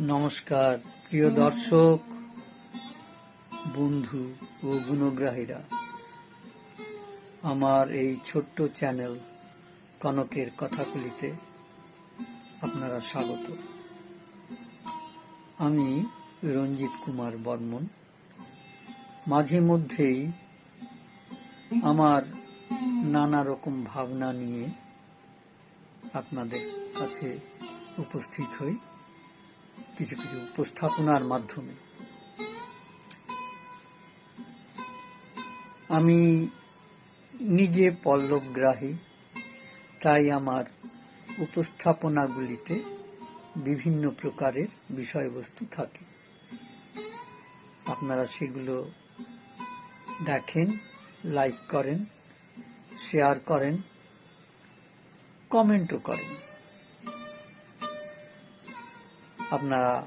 নমস্কার, প্রিয় দর্শক, বন্ধু ও গুণগ্রাহীরা। আমার এই ছোট্ট চ্যানেল কনকের কথাগুলিতে আপনারা স্বাগত। আমি রঞ্জিত কুমার বর্মন। মাঝে মধ্যেই আমার নানা রকম ভাবনা নিয়ে আপনাদের কাছে উপস্থিত হই। কিছু কিছু উপস্থাপনার মাধ্যমে। আমি নিজে পল্লবগ্রাহী, তাই আমার উপস্থাপনাগুলিতে বিভিন্ন প্রকারের বিষয়বস্তু থাকে। আপনারা সেগুলো দেখেন, লাইক করেন, শেয়ার করেন, কমেন্টও করেন। আপনারা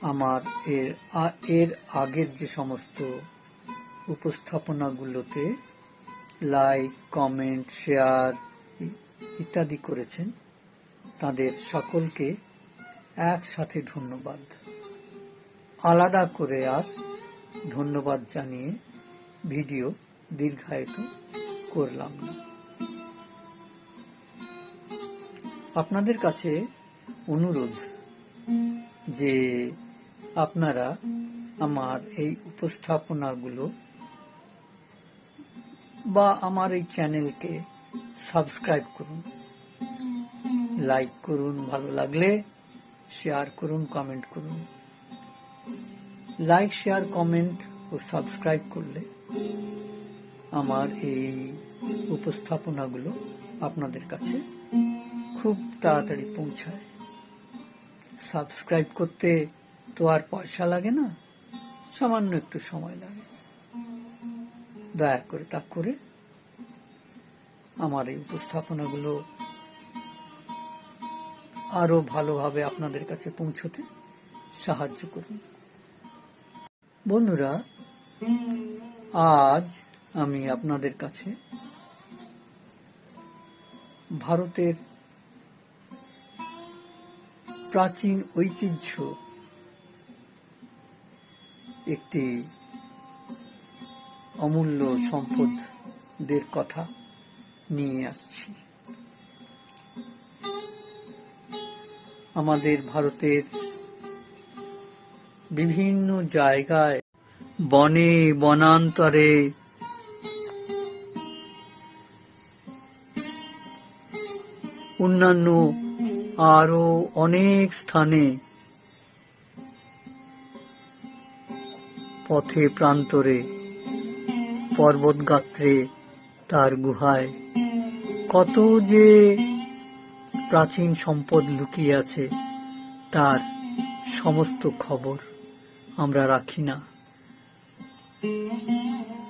আমার এর এর আগের যে সমস্ত উপস্থাপনাগুলোতে লাইক, কমেন্ট, শেয়ার ইত্যাদি করেছেন, তাদের সকলকে একসাথে ধন্যবাদ। আলাদা করে আর ধন্যবাদ জানিয়ে ভিডিও দীর্ঘায়িত করলাম না। আপনাদের কাছে অনুরোধ যে আপনারা আমার এই উপস্থাপনাগুলো বা আমার এই চ্যানেলকে সাবস্ক্রাইব করুন, লাইক করুন, ভালো লাগলে শেয়ার করুন, কমেন্ট করুন। লাইক, শেয়ার, কমেন্ট ও সাবস্ক্রাইব করলে আমার এই উপস্থাপনাগুলো আপনাদের কাছে খুব তাড়াতাড়ি পৌঁছায়। সাবস্ক্রাইব করতে তো আর পয়সা লাগে না, সামান্য একটু সময় লাগে। দয়া করে তা করে আমার এই উপস্থাপনাগুলো আরও ভালোভাবে আপনাদের কাছে পৌঁছতে সাহায্য করুন। বন্ধুরা, আজ আমি আপনাদের কাছে ভারতের প্রাচীন ঐতিহ্য। একটি অমূল্য সম্পদদের কথা নিয়ে আসছি। আমাদের ভারতের বিভিন্ন জায়গায় বনে, বনান্তরে অন্যান্য আরও অনেক স্থানে পথে প্রান্তরে, পর্বতগাত্রে তার গুহায় কত যে প্রাচীন সম্পদ লুকিয়ে আছে, তার সমস্ত খবর আমরা রাখি না।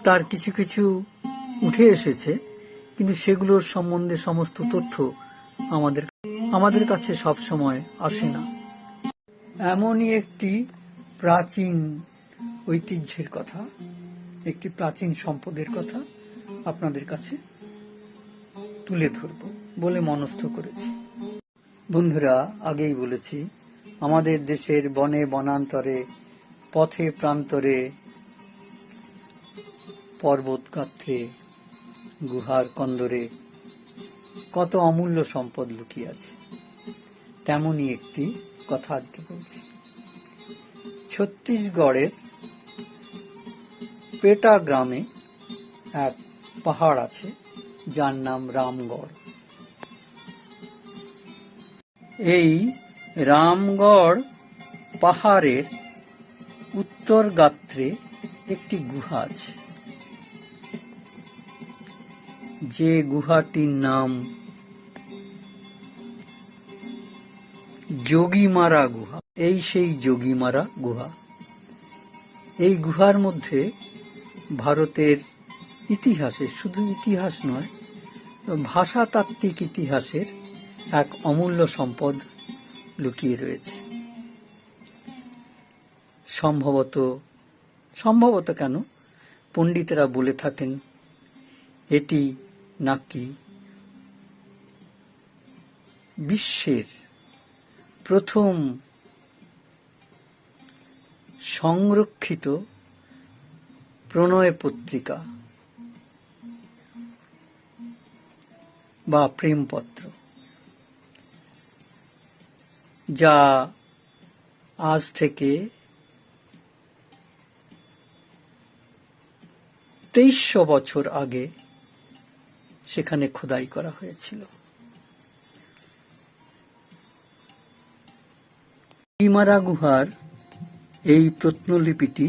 তার কিছু কিছু উঠে এসেছে, কিন্তু সেগুলোর সম্বন্ধে সমস্ত তথ্য আমাদের আমাদের কাছে সব সময় আসে না। এমনই একটি প্রাচীন ঐতিহ্যের কথা, একটি প্রাচীন সম্পদের কথা আপনাদের কাছে তুলে ধরব বলে মনস্থ করেছি। বন্ধুরা, আগেই বলেছি, আমাদের দেশের বনে, বনান্তরে, পথে, প্রান্তরে পর্বত গাত্রে গুহার কন্দরে কত অমূল্য সম্পদ লুকিয়ে আছে। তেমনই একটি কথা আজকে বলছি। ছত্তিশগড়ের পেটা গ্রামে এক পাহাড় আছে, যার নাম রামগড়। এই রামগড় পাহাড়ের উত্তর গাত্রে একটি গুহা আছে। যে গুহাটির নাম যোগীমারা গুহা। এই সেই যোগীমারা গুহা। এই গুহার মধ্যে ভারতের ইতিহাসে, শুধু ইতিহাস নয়, ভাষাতাত্ত্বিক ইতিহাসের এক অমূল্য সম্পদ লুকিয়ে রয়েছে। সম্ভবত সম্ভবত কেন? পণ্ডিতেরা বলে থাকেন, এটি নাকি বিশ্বের প্রথম সংরক্ষিত প্রণয় পত্রিকা বা প্রেমপত্র, যা আজ থেকে তেইশশো বছর আগে সেখানে খোদাই করা হয়েছিল। ইমারা গুহার এই প্রত্নলিপিটি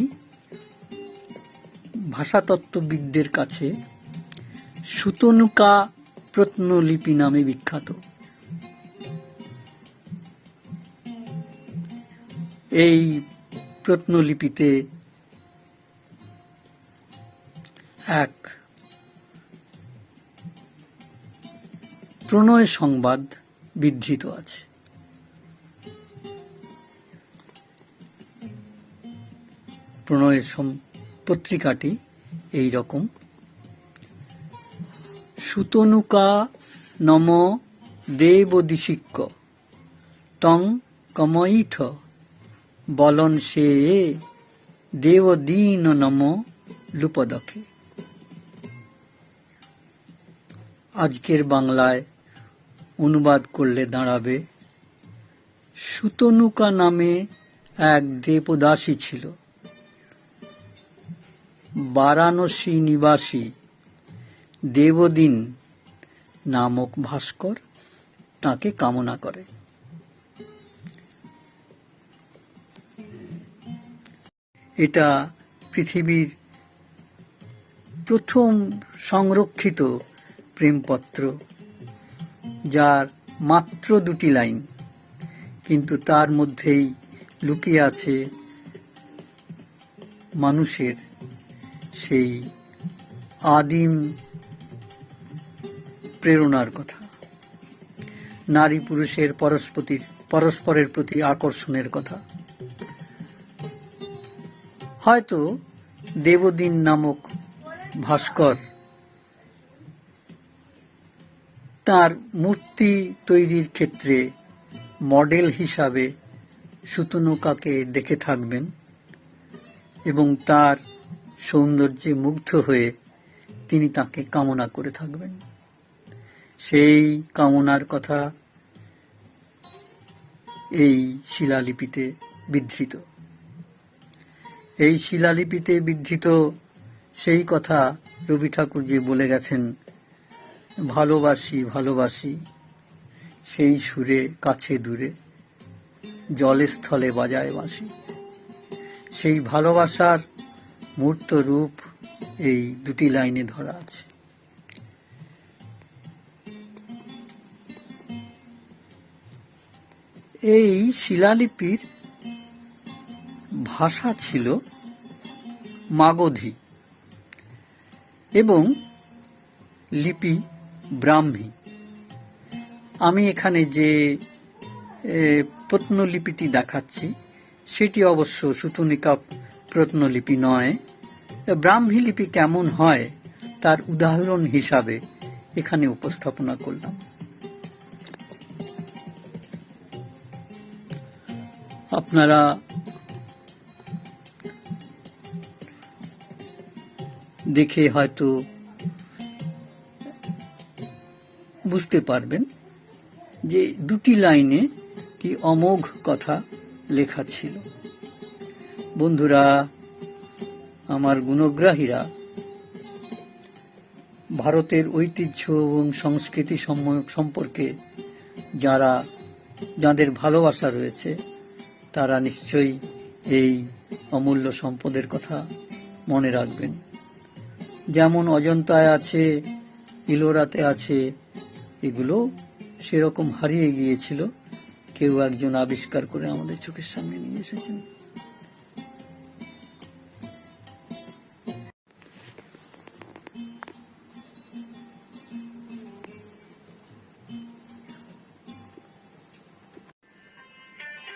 ভাষাতত্ত্ববিদদের কাছে সুতনুকা প্রত্নলিপি নামে বিখ্যাত। এই প্রত্নলিপিতে এক প্রণয় সংবাদ বিধৃত আছে। প্রণয়ের পত্রিকাটি এই রকম সুতনুকা নম দেবদিশিক্য, তং কময়িথ বলন সে দেবদীন নম লুপদকে। আজকের বাংলায় অনুবাদ করলে দাঁড়াবে, সুতনুকা নামে এক দেবদাসী ছিল। বারাণসী নিবাসী দেবদিন নামক ভাস্কর তাকে কামনা করে। এটা পৃথিবীর প্রথম সংরক্ষিত প্রেমপত্র, যার মাত্র দুটি লাইন, কিন্তু তার মধ্যেই লুকিয়ে আছে মানুষের সেই আদিম প্রেরণার কথা। নারী পুরুষের পরস্পতির, পরস্পরের প্রতি আকর্ষণের কথা। হয়তো দেবদিন নামক ভাস্কর তার মূর্তি তৈরির ক্ষেত্রে মডেল হিসাবে সুতনুকাকে দেখে থাকবেন এবং তার সৌন্দর্যে মুগ্ধ হয়ে তিনি তাকে কামনা করে থাকবেন। সেই কামনার কথা এই শিলালিপিতে বিধৃত। এই শিলালিপিতে বিধৃত সেই কথা রবি ঠাকুরজি বলে গেছেন, ভালোবাসি ভালোবাসি, সেই সুরে, কাছে দূরে, জলে স্থলে বাজায় বাসি সেই ভালোবাসার মূর্ত রূপ এই দুটি লাইনে ধরা আছে। এই শিলালিপির ভাষা ছিল মাগধী এবং লিপি ব্রাহ্মী। আমি এখানে যে প্রত্নলিপিটি দেখাচ্ছি, সেটি অবশ্য সুতনিকা প্রত্নলিপি নয়। ব্রাহ্মী লিপি কেমন হয় তার উদাহরণ হিসাবে এখানে উপস্থাপনা করলাম। আপনারা দেখে হয়তো বুঝতে পারবেন যে দুটি লাইনে কি অমোঘ কথা লেখা ছিল। বন্ধুরা আমার গুণগ্রাহীরা, ভারতের ঐতিহ্য এবং সংস্কৃতি সম্পর্কে যারা, যাদের ভালোবাসা রয়েছে, তারা নিশ্চয়ই এই অমূল্য সম্পদের কথা মনে রাখবেন। যেমন অজন্তায় আছে, ইলোরাতে আছে, এগুলো সেরকম হারিয়ে গিয়েছিল। কেউ একজন আবিষ্কার করে আমাদের চোখের সামনে নিয়ে এসেছেন।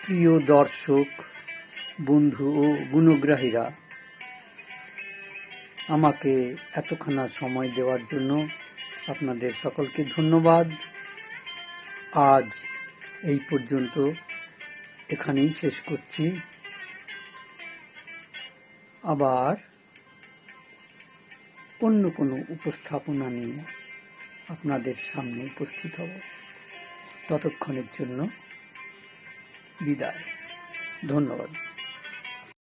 প্রিয় দর্শক, বন্ধু ও গুণগ্রাহীরা, আমাকে এতখানা সময় দেওয়ার জন্য আপনাদের সকলকে ধন্যবাদ। আজ এই পর্যন্ত এখানেই শেষ করছি। আবার অন্য কোনো উপস্থাপনা নিয়ে আপনাদের সামনে উপস্থিত হব। ততক্ষণের জন্য বিদায়। ধন্যবাদ।